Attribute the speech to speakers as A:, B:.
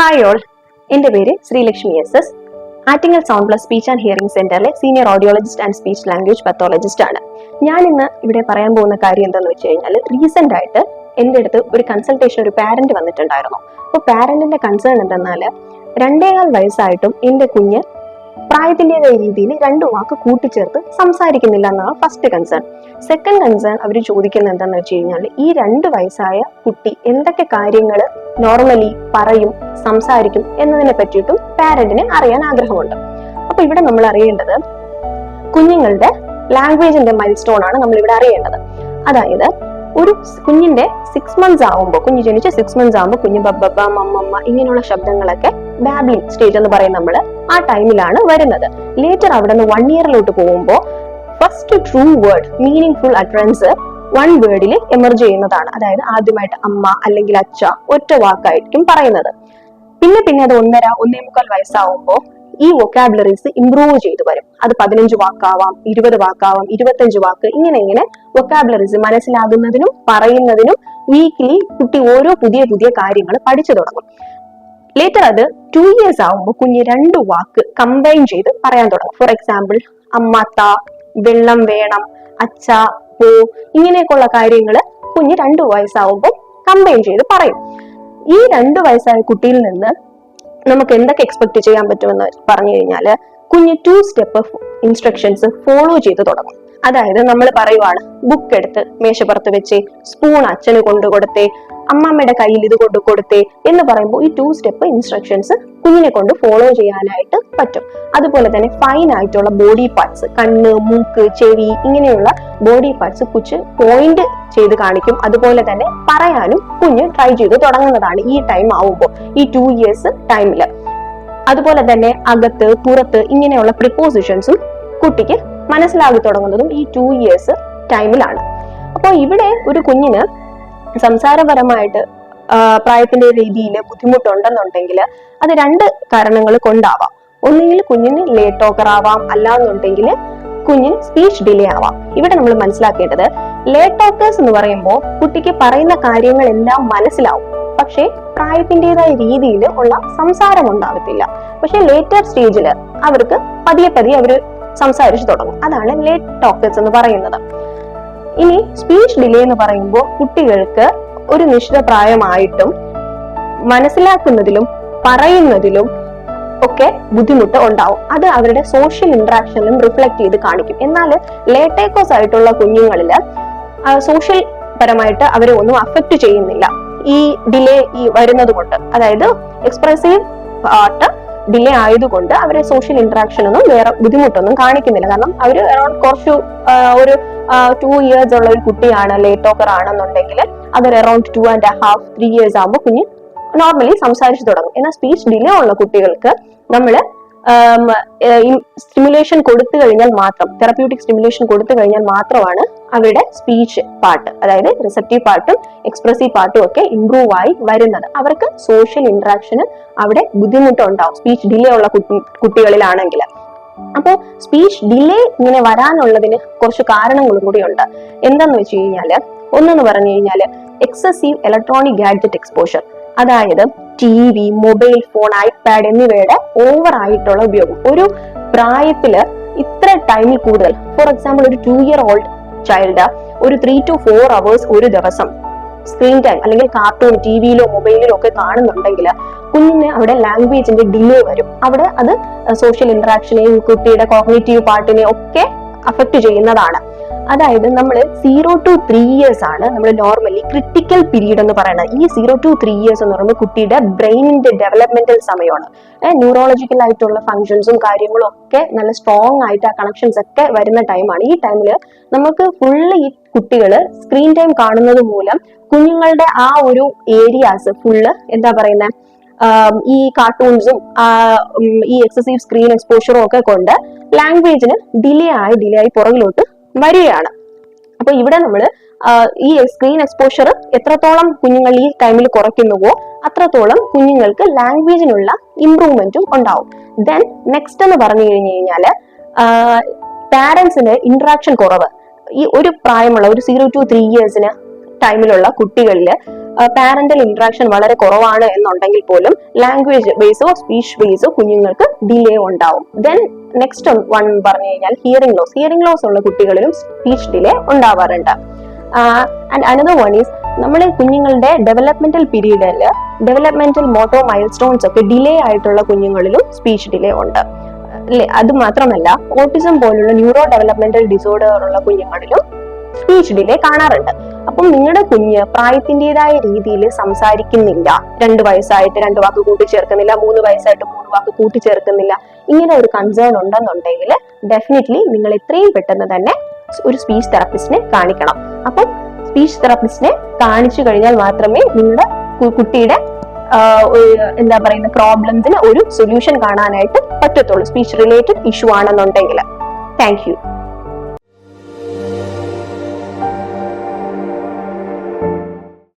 A: Hi all എന്റെ പേര് Sreelakshmi S S Attingal sound plus speech and hearing സെന്ററിലെ senior audiologist and speech language pathologist ആണ്. ഞാൻ ഇന്ന് ഇവിടെ പറയാൻ പോകുന്ന കാര്യം എന്താണെന്ന് വെച്ച് കഴിഞ്ഞാൽ റീസെന്റ് ആയിട്ട് എന്റെ അടുത്ത് ഒരു കൺസൾട്ടേഷൻ ഒരു പാരന്റ് വന്നിട്ടുണ്ടായിരുന്നു. അപ്പോൾ പാരന്റിന്റെ കൺസേൺ എന്തെന്നാൽ രണ്ടേകാൽ വയസ്സായിട്ടും എന്റെ കുഞ്ഞ് പ്രായത്തിന്റെതായ രീതിയിൽ രണ്ടു വാക്ക് കൂട്ടിച്ചേർത്ത് സംസാരിക്കുന്നില്ല എന്നാണ് ഫസ്റ്റ് കൺസേൺ സെക്കൻഡ് കൺസേൺ അവർ ചോദിക്കുന്നത് എന്താണെന്ന് വെച്ച് കഴിഞ്ഞാൽ ഈ രണ്ട് വയസ്സായ കുട്ടി എന്തൊക്കെ കാര്യങ്ങൾ നോർമലി പറയും സംസാരിക്കും എന്നതിനെ പറ്റിയിട്ടും പാരന്റിന് അറിയാൻ ആഗ്രഹമുണ്ട്. അപ്പൊ ഇവിടെ നമ്മൾ അറിയേണ്ടത് കുഞ്ഞുങ്ങളുടെ ലാംഗ്വേജിന്റെ മൈൽ സ്റ്റോൺ ആണ് നമ്മൾ ഇവിടെ അറിയേണ്ടത്. അതായത് ഒരു കുഞ്ഞിന്റെ സിക്സ് മന്ത്സ് ആവുമ്പോൾ കുഞ്ഞ് ജനിച്ച സിക്സ് മന്ത്സ് ആവുമ്പോൾ കുഞ്ഞ് ബബ്ബ മമ്മമ്മ ഇങ്ങനെയുള്ള ശബ്ദങ്ങളൊക്കെ ബാബ്ലിംഗ് സ്റ്റേജ് എന്ന് പറയും നമ്മൾ ആ ടൈമിലാണ് വരുന്നത്. ലേറ്റർ അവിടെ നിന്ന് വൺ ഇയറിലോട്ട് പോകുമ്പോൾ first true word meaningful utterance one വേർഡിൽ emerge ചെയ്യുന്നതാണ്. അതായത് ആദ്യമായിട്ട് അമ്മ അല്ലെങ്കിൽ അച്ഛ ഒറ്റ വാക്കായിരിക്കും പറയുന്നത്. പിന്നെ പിന്നെ അത് ഒന്നര ഒന്നേ മുക്കാൽ വയസ്സാവുമ്പോൾ ഈ വൊക്കാബുലറീസ് ഇംപ്രൂവ് ചെയ്തു വരും. അത് പതിനഞ്ച് വാക്കാവാം ഇരുപത് വാക്കാവാം ഇരുപത്തഞ്ച് വാക്ക് ഇങ്ങനെ ഇങ്ങനെ വൊക്കാബുലറീസ് മനസ്സിലാകുന്നതിനും പറയുന്നതിനും വീക്ക്ലി കുട്ടി ഓരോ പുതിയ പുതിയ കാര്യങ്ങൾ പഠിച്ചു തുടങ്ങും. ലേറ്റർ അത് ടു ഇയേഴ്സ് ആവുമ്പോൾ കുഞ്ഞ് രണ്ട് വാക്ക് കമ്പൈൻ ചെയ്ത് പറയാൻ തുടങ്ങും. ഫോർ എക്സാമ്പിൾ അമ്മാത്ത വെള്ളം വേണം അച്ഛ പോ ഇങ്ങനെയൊക്കെയുള്ള കാര്യങ്ങൾ കുഞ്ഞ് രണ്ട് വയസ്സാവുമ്പോൾ കമ്പൈൻ ചെയ്ത് പറയും. ഈ രണ്ട് വയസ്സായ കുട്ടിയിൽ നിന്ന് നമുക്ക് എന്തൊക്കെ എക്സ്പെക്ട് ചെയ്യാൻ പറ്റുമെന്ന് പറഞ്ഞു കഴിഞ്ഞാൽ കുഞ്ഞ് ടു സ്റ്റെപ്പ് ഇൻസ്ട്രക്ഷൻസ് ഫോളോ ചെയ്ത് തുടങ്ങും. അതായത് നമ്മൾ പറയുവാണ് ബുക്ക് എടുത്ത് മേശപ്പുറത്ത് വെച്ച് സ്പൂൺ അച്ഛന് കൊണ്ടു കൊടുത്തേ അമ്മമ്മയുടെ കയ്യിൽ ഇത് കൊണ്ട് കൊടുത്തേ എന്ന് പറയുമ്പോൾ ഈ ടു സ്റ്റെപ്പ് ഇൻസ്ട്രക്ഷൻസ് കുഞ്ഞിനെ കൊണ്ട് ഫോളോ ചെയ്യാനായിട്ട് പറ്റും. അതുപോലെ തന്നെ ഫൈൻ ആയിട്ടുള്ള ബോഡി പാർട്സ് കണ്ണ് മൂക്ക് ചെവി ഇങ്ങനെയുള്ള ബോഡി പാർട്സ് കുച്ച് പോയിന്റ് ചെയ്ത് കാണിക്കും. അതുപോലെ തന്നെ പറയാനും കുഞ്ഞ് ട്രൈ ചെയ്ത് തുടങ്ങുന്നതാണ് ഈ ടൈം ആവുമ്പോൾ ഈ ടു ഇയേഴ്സ് ടൈമിൽ അതുപോലെ തന്നെ അകത്ത് പുറത്ത് ഇങ്ങനെയുള്ള പ്രിപ്പോസിഷൻസും കുട്ടിക്ക് മനസ്സിലാകി തുടങ്ങുന്നതും ഈ ടു ഇയേഴ്സ് ടൈമിലാണ് അപ്പോൾ ഇവിടെ ഒരു കുഞ്ഞിന് സംസാരപരമായിട്ട് പ്രായത്തിന്റെ രീതിയിൽ ബുദ്ധിമുട്ടുണ്ടെന്നുണ്ടെങ്കിൽ അത് രണ്ട് കാരണങ്ങൾ കൊണ്ടാവാം. ഒന്നുകിൽ കുഞ്ഞിന് ലേറ്റ് ടോക്കർ ആവാം. അല്ലാന്നുണ്ടെങ്കിൽ കുഞ്ഞിന് സ്പീച്ച് ഡിലേ ആവാം. ഇവിടെ നമ്മൾ മനസ്സിലാക്കേണ്ടത് ലേറ്റ് ടോക്കേഴ്സ് എന്ന് പറയുമ്പോൾ കുട്ടിക്ക് പറയുന്ന കാര്യങ്ങളെല്ലാം മനസ്സിലാവും. പക്ഷേ പ്രായത്തിന്റെതായ രീതിയിൽ ഉള്ള സംസാരം ഉണ്ടാവത്തില്ല. പക്ഷെ ലേറ്റർ സ്റ്റേജിൽ അവർക്ക് പതിയെ പതിയെ അവർ സംസാരിച്ചു തുടങ്ങും. അതാണ് ലേറ്റ് ടോക്കേഴ്സ് എന്ന് പറയുന്നത്. ഇനി സ്പീച്ച് ഡിലേ എന്ന് പറയുമ്പോൾ കുട്ടികൾക്ക് ഒരു നിശ്ചിത പ്രായമായിട്ടും മനസ്സിലാക്കുന്നതിലും പറയുന്നതിലും ഒക്കെ ബുദ്ധിമുട്ട് ഉണ്ടാവും. അത് അവരുടെ സോഷ്യൽ ഇന്ററാക്ഷനിലും റിഫ്ലക്ട് ചെയ്ത് കാണിക്കും. എന്നാൽ ലേട്ടേക്കോസ് ആയിട്ടുള്ള കുഞ്ഞുങ്ങളിൽ സോഷ്യൽ പരമായിട്ട് അവരെ ഒന്നും അഫക്റ്റ് ചെയ്യുന്നില്ല. ഈ ഡിലേ ഈ വരുന്നത് കൊണ്ട്. അതായത് എക്സ്പ്രസീവ് പാർട്ട് ഡിലേ ആയതുകൊണ്ട് അവരെ സോഷ്യൽ ഇന്ററാക്ഷൻ ഒന്നും വേറെ ബുദ്ധിമുട്ടൊന്നും കാണിക്കുന്നില്ല. കാരണം അവർ കുറച്ചു ഒരു ടു ഇയേഴ്സ് ഉള്ള ഒരു കുട്ടിയാണ് ലേറ്റ് ടോക്കർ ആണെന്നുണ്ടെങ്കിൽ അതൊരു around two and half three years ആകുമ്പോൾ കുഞ്ഞ് നോർമലി സംസാരിച്ചു തുടങ്ങും. എന്നാൽ സ്പീച്ച് ഡിലേ ഉള്ള കുട്ടികൾക്ക് നമ്മൾ സ്റ്റിമുലേഷൻ കൊടുത്തു കഴിഞ്ഞാൽ മാത്രം തെറപ്യൂട്ടിക് സ്റ്റിമുലേഷൻ കൊടുത്തു കഴിഞ്ഞാൽ മാത്രമാണ് അവരുടെ സ്പീച്ച് പാർട്ട് അതായത് റിസപ്റ്റീവ് പാർട്ടും എക്സ്പ്രസീവ് പാർട്ടും ഒക്കെ ഇമ്പ്രൂവ് ആയി വരുന്നത്. അവർക്ക് സോഷ്യൽ ഇന്ററാക്ഷന് അവിടെ ബുദ്ധിമുട്ടുണ്ടാവും. സ്പീച്ച് ഡിലേ ഉള്ള കുട്ടി- കുട്ടികളിലാണെങ്കിൽ അപ്പോൾ സ്പീച്ച് ഡിലേ ഇങ്ങനെ വരാനുള്ളതിന് കുറച്ച് കാരണങ്ങളും കൂടിയുണ്ട്. എന്താന്ന് വെച്ച് കഴിഞ്ഞാൽ ഒന്നെന്ന് പറഞ്ഞു കഴിഞ്ഞാൽ എക്സസീവ് ഇലക്ട്രോണിക് ഗാഡ്ജറ്റ് എക്സ്പോഷർ അതായത് T V mobile phone iPad എന്നിവയുടെ ഓവർ ആയിട്ടുള്ള ഉപയോഗം. ഒരു പ്രായത്തിൽ ഇത്ര ടൈമിൽ കൂടുതൽ ഫോർ എക്സാമ്പിൾ ഒരു ടു ഇയർ ഓൾഡ് ചൈൽഡ് ഒരു ത്രീ ടു ഫോർ അവേഴ്സ് ഒരു ദിവസം സ്ക്രീൻ ടൈം അല്ലെങ്കിൽ കാർട്ടൂൺ ടി വിയിലോ മൊബൈലിലോ ഒക്കെ കാണുന്നുണ്ടെങ്കിൽ കുഞ്ഞിന് അവിടെ ലാംഗ്വേജിന്റെ ഡിലേ വരും. അവിടെ അത് സോഷ്യൽ ഇന്ററാക്ഷനെയും കുട്ടിയുടെ കോഗ്നേറ്റീവ് പാർട്ടിനെയും ഒക്കെ അഫക്റ്റ് ചെയ്യുന്നതാണ്. അതായത് നമ്മൾ സീറോ ടു ത്രീ ഇയേഴ്സ് ആണ് നമ്മൾ നോർമലി ക്രിട്ടിക്കൽ പീരീഡ് എന്ന് പറയുന്നത്. ഈ സീറോ ടു ത്രീ ഇയേഴ്സ് എന്ന് പറയുമ്പോൾ കുട്ടിയുടെ ബ്രെയിനിന്റെ ഡെവലപ്മെന്റൽ സമയമാണ്. ന്യൂറോളജിക്കൽ ആയിട്ടുള്ള ഫങ്ഷൻസും കാര്യങ്ങളും ഒക്കെ നല്ല സ്ട്രോങ് ആയിട്ട് ആ കണക്ഷൻസ് ഒക്കെ വരുന്ന ടൈമാണ് ഈ ടൈമിൽ നമുക്ക് ഫുള്ള് ഈ കുട്ടികൾ സ്ക്രീൻ ടൈം കാണുന്നത് മൂലം കുഞ്ഞുങ്ങളുടെ ആ ഒരു ഏരിയാസ് ഫുള്ള് എന്താ പറയുന്നത് ഈ കാർട്ടൂൺസും ഈ എക്സസീവ് സ്ക്രീൻ എക്സ്പോഷറും ഒക്കെ കൊണ്ട് ലാംഗ്വേജിന് ഡിലേ ആയി ഡിലേ ആയി പുറകിലോട്ട് വരികയാണ്. അപ്പൊ ഇവിടെ നമ്മൾ ഈ സ്ക്രീൻ എക്സ്പോഷർ എത്രത്തോളം കുഞ്ഞുങ്ങൾ ഈ ടൈമിൽ കുറയ്ക്കുന്നുവോ അത്രത്തോളം കുഞ്ഞുങ്ങൾക്ക് ലാംഗ്വേജിനുള്ള ഇമ്പ്രൂവ്മെന്റും ഉണ്ടാവും. ദെൻ നെക്സ്റ്റ് എന്ന് പറഞ്ഞു കഴിഞ്ഞു കഴിഞ്ഞാൽ പാരന്റ്സിന് ഇന്ററാക്ഷൻ കുറവ്. ഈ ഒരു പ്രായമുള്ള ഒരു സീറോ ടു ത്രീ ഇയേഴ്സിന് ടൈമിലുള്ള കുട്ടികളിൽ പാരന്റൽ ഇന്ററാക്ഷൻ വളരെ കുറവാണ് എന്നുണ്ടെങ്കിൽ പോലും ലാംഗ്വേജ് ബേസോ സ്പീച്ച് ബേസോ കുഞ്ഞുങ്ങൾക്ക് ഡിലേ ഉണ്ടാവും. ദെൻ നെക്സ്റ്റ് വൺ പറഞ്ഞു കഴിഞ്ഞാൽ ഹിയറിംഗ് ലോസ് ഹിയറിംഗ് ലോസ് ഉള്ള കുട്ടികളിലും സ്പീച്ച് ഡിലേ ഉണ്ടാവാറുണ്ട്. ആൻഡ് അനദർ വൺ ഈസ് നമ്മൾ കുഞ്ഞുങ്ങളുടെ ഡെവലപ്മെന്റൽ പീരീഡിൽ ഡെവലപ്മെന്റൽ മോട്ടോ മൈൽ സ്റ്റോൺസ് ഒക്കെ ഡിലേ ആയിട്ടുള്ള കുഞ്ഞുങ്ങളിലും സ്പീച്ച് ഡിലേ ഉണ്ട്. അത് മാത്രമല്ല ഓട്ടിസം പോലുള്ള ന്യൂറോ ഡെവലപ്മെന്റൽ ഡിസോർഡർ ഉള്ള കുഞ്ഞുങ്ങളിലും സ്പീച്ച് ഡിലേ കാണാറുണ്ട്. അപ്പം നിങ്ങളുടെ കുഞ്ഞ് പ്രായത്തിന്റെതായ രീതിയിൽ സംസാരിക്കുന്നില്ല. രണ്ട് വയസ്സായിട്ട് രണ്ട് വാക്ക് കൂട്ടിച്ചേർക്കുന്നില്ല മൂന്ന് വയസ്സായിട്ട് മൂന്ന് വാക്ക് കൂട്ടിച്ചേർക്കുന്നില്ല. ഇങ്ങനെ ഒരു കൺസേൺ ഉണ്ടെന്നുണ്ടെങ്കിൽ ഡെഫിനറ്റ്ലി നിങ്ങൾ എത്രയും പെട്ടെന്ന് തന്നെ ഒരു സ്പീച്ച് തെറാപ്പിസ്റ്റിനെ കാണിക്കണം. അപ്പം സ്പീച്ച് തെറാപ്പിസ്റ്റിനെ കാണിച്ചു കഴിഞ്ഞാൽ മാത്രമേ നിങ്ങളുടെ കുട്ടിയുടെ എന്താ പറയുന്ന പ്രോബ്ലംസിന് ഒരു സൊല്യൂഷൻ കാണാനായിട്ട് പറ്റത്തുള്ളൂ. സ്പീച്ച് റിലേറ്റഡ് ഇഷ്യൂ ആണെന്നുണ്ടെങ്കിൽ. Thank you